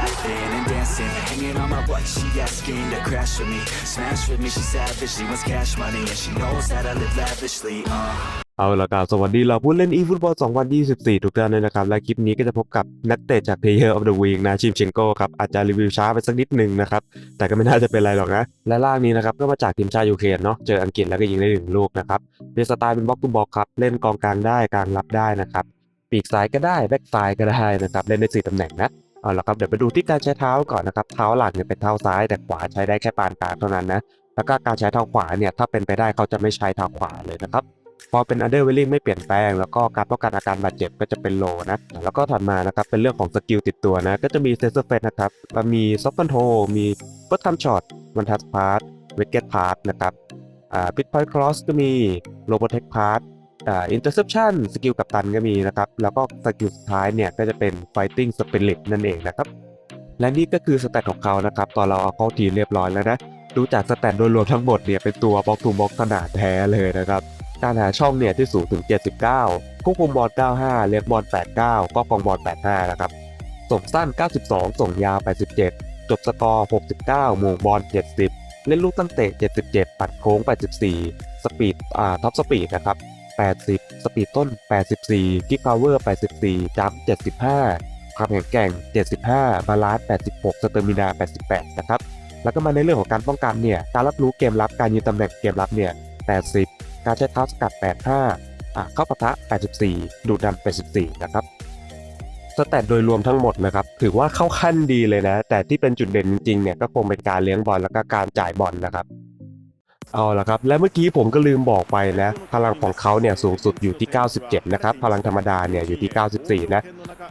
laughing and dancing. Hanging on my butt, she asking to crash with me. Smash with me, she savage, she wants cash money. And she knows that I live lavishly, uh. เอาละครับสวัสดีเราผู้เล่น e ฟุตบอล2024 ทุกท่านเลยนะครับ และคลิปนี้ก็จะพบกับนักเตะจาก Player of the Week นะชิมเชงโกครับ อาจจะรีวิวช้าไปสักนิดหนึ่งนะครับ แต่ก็ไม่น่าจะเป็นไรหรอกนะ และล่างนี้นะครับ ก็มาจากทีมชาติยูเครนเนาะเจออังกฤษแล้วก็ยิงได้หนึ่งลูกนะครับเป็นสไตล์เป็นบล็อก to บล็อกครับ เล่นกองกลางได้กลางรับได้นะครับ ปีกซ้ายก็ได้แบ็กซ้ายก็ได้นะครับเล่นได้สี่ตำแหน่งนะ เอาละครับเดี๋ยวไปดูที่การใช้เท้าก่อนนะครับเท้าหลักเนี่ยเป็นเท้าซ้ายแต่ขวาใช้ได้แค่ปานกลางเท่านั้นนะแล้วก็การใช้เท้าขวาเนี่ยถ้าเป็นไปได้เขาจะไม่ใช้เท้าขวาเลยนะครับพอเป็น under w e l l i n g ไม่เปลี่ยนแปลง แล้วก็การป้องกันอาการบาดเจ็บก็จะเป็นโลนะ แล้วก็ถัดมานะครับเป็นเรื่องของสกิลติดตัวนะ ก็จะมีเซนเซอร์เฟสนะครับมีซอฟต์คอนโทรมีเฟิร์สทัมช็อตวันทัสพาร์ตเวกเก็ตพาร์ตนะครับอ่าพิทพอยต์ครอสก็มีโลโบเทคพาร์ต อ่าอินเตอร์เซปชันสกิลกับตันก็มีนะครับ แล้วก็สกิลสุดท้ายเนี่ยก็จะเป็น fighting spirit นั่นเองนะครับ และนี่ก็คือสแตทของเขานะครับ ตอนเราเอาเข้าทีมเรียบร้อยแล้วนะ ดูจากสแตทโดยรวมทั้งหมดเนี่ยเป็นตัวบล็อกทูบล็อกขนาดแท้เลยนะครับการหาช่องเนี่ยที่สูงถึง 79ควบคุมบอล 95 เลี้ยงบอล 89 ก็กองบอล 85 นะครับ ส่งสั้น 92 ส่งยาว 87 จบสกอร์ 69โมงบอล 70 เล่นลูกตั้งเตะ 77 ปัดโค้ง 84 สปีด อ่า ท็อปสปีดนะครับ 80 สปีดต้น 84กิกพาวเวอร์ 84 จัมป์75 ความแข็งแกร่ง 75 บาลานซ์ 86 สเตอร์มินา 88 นะครับ แล้วก็มาในเรื่องของการป้องกันเนี่ย การรับรู้เกมรับการยืนตำแหน่งเกมรับเนี่ย 80 การใช้เท้าสกัด 85อะเข้าปะทะ 84 ดูดัน 84 นะครับสแตทโดยรวมทั้งหมดนะครับถือว่าเข้าขั้นดีเลยนะ แต่ที่เป็นจุดเด่นจริงๆเนี่ยก็คงเป็นการเลี้ยงบอลแล้วก็การจ่ายบอลนะครับ เอาละครับ และเมื่อกี้ผมก็ลืมบอกไปนะ พลังของเขาเนี่ยสูงสุดอยู่ที่ 97 นะครับ พลังธรรมดาเนี่ยอยู่ที่ 94 นะ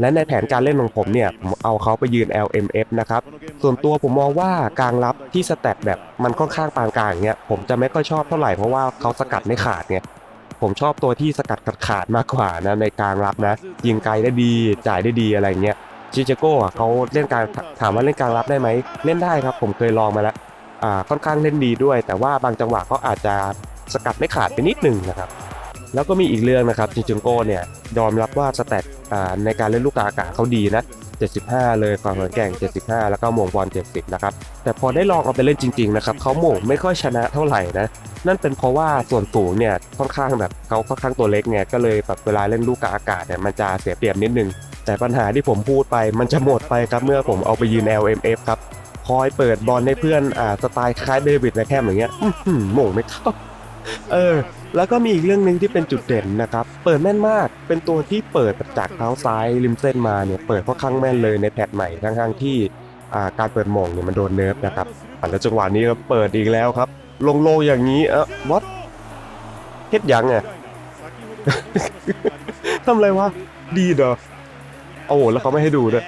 และในแผนการเล่นของผมเนี่ย ผมเอาเขาไปยืน LMF นะครับ ส่วนตัวผมมองว่ากลางรับที่สแตทแบบมันค่อนข้างปานกลางอย่างเงี้ย ผมจะไม่ค่อยชอบเท่าไหร่เพราะว่าเขาสกัดไม่ขาดเนี่ยผมชอบตัวที่สกัดขาดมากกว่านะในกลางรับนะ ยิงไกลได้ดีจ่ายได้ดีอะไรเงี้ยชิเจโก้เขาเล่นกลางถามว่าเล่นกลางรับได้ไหมเล่นได้ครับ ผมเคยลองมาแล้ว ค่อนข้างเล่นดีด้วย แต่ว่าบางจังหวะเขาอาจจะสกัดไม่ขาดไปนิดหนึ่งนะครับ แล้วก็มีอีกเรื่องนะครับจิงจุงโก้เนี่ยยอมรับว่าสแตทในการเล่นลูกกาอากาศเขาดีนะ 75 เลยความแข็งแกร่ง 75 แล้วก็โมงบอล 70 นะครับ แต่พอได้ลองเอาไปเล่นจริง ๆ นะครับเขาโมงไม่ค่อยชนะเท่าไหร่นะ นั่นเป็นเพราะว่าส่วนสูงเนี่ยค่อนข้างแบบเขาค่อนข้างตัวเล็กเนี่ยก็เลยแบบเวลาเล่นลูกกาอากาศเนี่ยมันจะเสียเปรียบนิดนึงแต่ปัญหาที่ผมพูดไปมันจะหมดไปครับเมื่อผมเอาไปยืน LMF ครับ คอยเปิดบอลให้เพื่อนอ่าสไตล์คล้ายเดวิดและแคมอย่างเงี้ยอื้อหือโมงไม่เข้าเออ แล้วก็มีอีกเรื่องหนึ่งที่เป็นจุดเด่นนะครับ เปิดแม่นมาก เป็นตัวที่เปิดจากเท้าซ้ายริมเส้นมาเนี่ยเปิดค่อนข้างแม่นเลยในแพทใหม่ทั้งๆที่อ่าการเปิดโมงเนี่ยมันโดนเนิร์ฟนะครับอะแล้วจังหวะนี้ก็เปิดอีกแล้วครับ ลงโลอย่างนี้เออวัดเฮ็ดยังไงทำไรวะดีเด้อโอ้โหแล้วเขาไม่ให้ดูด้วย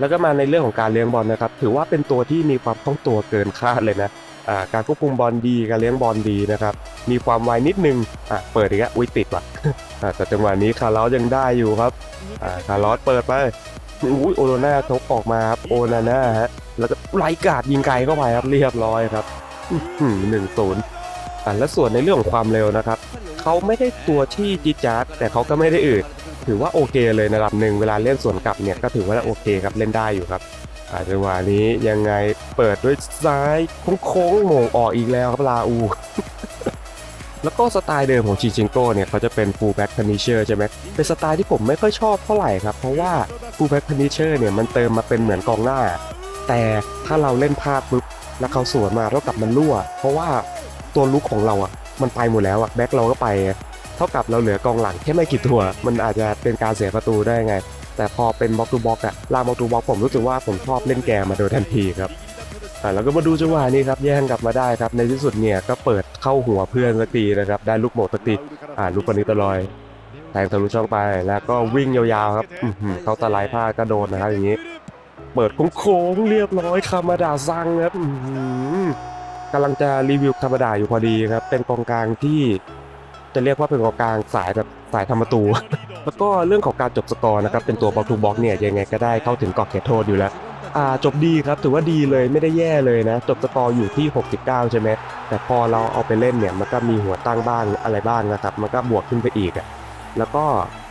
แล้วก็มาในเรื่องของการเลี้ยงบอลนะครับ ถือว่าเป็นตัวที่มีความคล่องตัวเกินคาดเลยนะอ่าการควบคุมบอลดีการเลี้ยงบอลดีนะครับ มีความไวนิดนึงอะเปิดอีกแล้วอุ้ยติดว่ะอะแต่จังหวะนี้คาร์ลอสยังได้อยู่ครับอ่าคาร์ลอสเปิดไปอุ้ยโอโรนาทกออกมาครับโอนาน่าฮะแล้วก็ไลกาดยิงไกลเข้าไปครับเรียบร้อยครับหนึ่งศูนย์อะและส่วนในเรื่องของความเร็วนะครับ เขาไม่ได้ตัวที่จีจาร์ดแต่เขาก็ไม่ได้อืดถือว่าโอเคเลยนระดับหนึ่งเวลาเล่นส่วนกลับเนี่ยก็ถือว่าโอเคครับเล่นได้อยู่ครับอาจังหวะนี้ยังไงเปิดด้วยซ้ายโค้งๆโมงออกอีกแล้วครับลาอู แล้วก็สไตล์เดิมของชิชิงโก้เนี่ยเขาจะเป็น full back finisher ใช่ไหมเป็นสไตล์ที่ผมไม่ค่อยชอบเท่าไหร่ครับ เพราะว่า full back finisher เนี่ยมันเติมมาเป็นเหมือนกองหน้า แต่ถ้าเราเล่นพลาดปุ๊บแล้วเขาสวนมาเท่ากับมันรั่ว เพราะว่าตัวลุกของเราอะ มันไปหมดแล้วอะแบ็คเราก็ไป เท่ากับเราเหลือกองหลังแค่ไม่กี่ตัว มันอาจจะเป็นการเสียประตูได้ไง แต่พอเป็นบล็อกทูบล็อกอะลาบล็อกทูบล็อกผมรู้สึกว่าผมชอบเล่นแกมมาโดยทันทีครับอะแล้วก็มาดูจังหวะนี้ครับแย่งกลับมาได้ครับในที่สุดเนี่ยก็เปิดเข้าหัวเพื่อนสักทีนะครับได้ลูกโมงสักทีอ่าลูกปนิตลอยแทงทะลุช่องไปแล้วก็วิ่งยาวๆครับอื้อหือเขาสไลด์พลาก็โดนนะครับอย่างนี้ เปิดโค้งๆเรียบร้อยคามาดาซังครับ กำลังจะรีวิวคามดาอยู่พอดีครับ เป็นกองกลางที่จะเรียกว่าเป็นกองกลางสายแบบสายทำประตู แล้วก็เรื่องของการจบสกอร์นะครับ เป็นตัวบอลทูบ็อกเนี่ยยังไงก็ได้เข้าถึงกรอบเขตโทษอยู่แล้วอ่าจบดีครับ ถือว่าดีเลยไม่ได้แย่เลยนะ จบสกอร์อยู่ที่ 69 ใช่ไหมแต่พอเราเอาไปเล่นเนี่ยมันก็มีหัวตั้งบ้างอะไรบ้างนะครับ มันก็บวกขึ้นไปอีกอะแล้วก็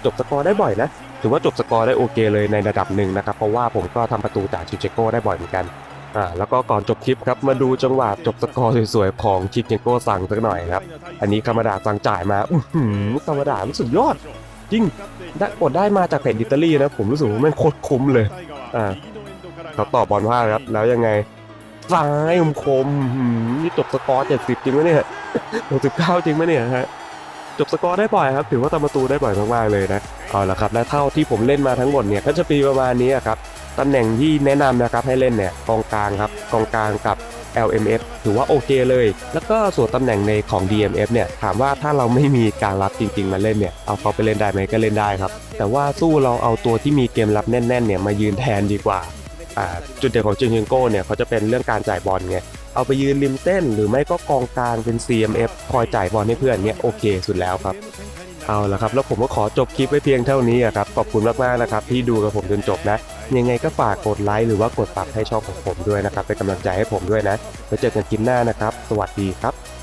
จบสกอร์ได้บ่อยนะ ถือว่าจบสกอร์ได้โอเคเลยในระดับหนึ่งนะครับ เพราะว่าผมก็ทำประตูจากชิเชโก้ได้บ่อยเหมือนกัน อ่าแล้วก็ก่อนจบคลิปครับมาดูจังหวะจบสกอร์สวยๆ ของชิเชโก้สั่งสักหน่อยครับ อันนี้คามาดาสั่งจ่ายมาอื้อหือคามาดาสุดยอด จริงได้กดได้มาจากเพจอิตาลีนะ ผมรู้สึกว่ามันโคตรคุ้มเลยอ่าเขาต่อบอลพลาดครับ แล้วยังไงซ้ายคมคมๆหืมนี่จบสกอร์70จริงไหมเนี่ย69จริงไหมเนี่ยฮะจบสกอร์ได้บ่อยครับ ถือว่าทำประตูได้บ่อยมากๆเลยนะเอาละครับและเท่าที่ผมเล่นมาทั้งหมดเนี่ยก็จะปีประมาณนี้ครับ ตำแหน่งที่แนะนำนะครับให้เล่นเนี่ยกองกลางครับกองกลางกับ LMF ถือว่าโอเคเลย แล้วก็ส่วนตำแหน่งในของ DMF เนี่ยถามว่าถ้าเราไม่มีการรับจริง ๆ มาเล่นเนี่ยเอาเขาไปเล่นได้ไหมก็เล่นได้ครับ แต่ว่าสู้เราเอาตัวที่มีเกมรับแน่นๆเนี่ยมายืนแทนดีกว่าจุดเด่นของจิงเชนโก้เนี่ยเขาจะเป็นเรื่องการจ่ายบอลไงเอาไปยืนริมเส้นหรือไม่ก็กองกลางเป็น CMF คอยจ่ายบอลให้เพื่อนเนี่ยโอเคสุดแล้วครับ เอาละครับแล้วผมก็ขอจบคลิปไว้เพียงเท่านี้อะครับขอบคุณมากๆนะครับที่ดูกับผมจนจบนะ ยังไงก็ฝากกดไลค์หรือว่ากดซักให้ช่องของผมด้วยนะครับเป็นกำลังใจให้ผมด้วยนะไว้เจอกันคลิปหน้านะครับ สวัสดีครับ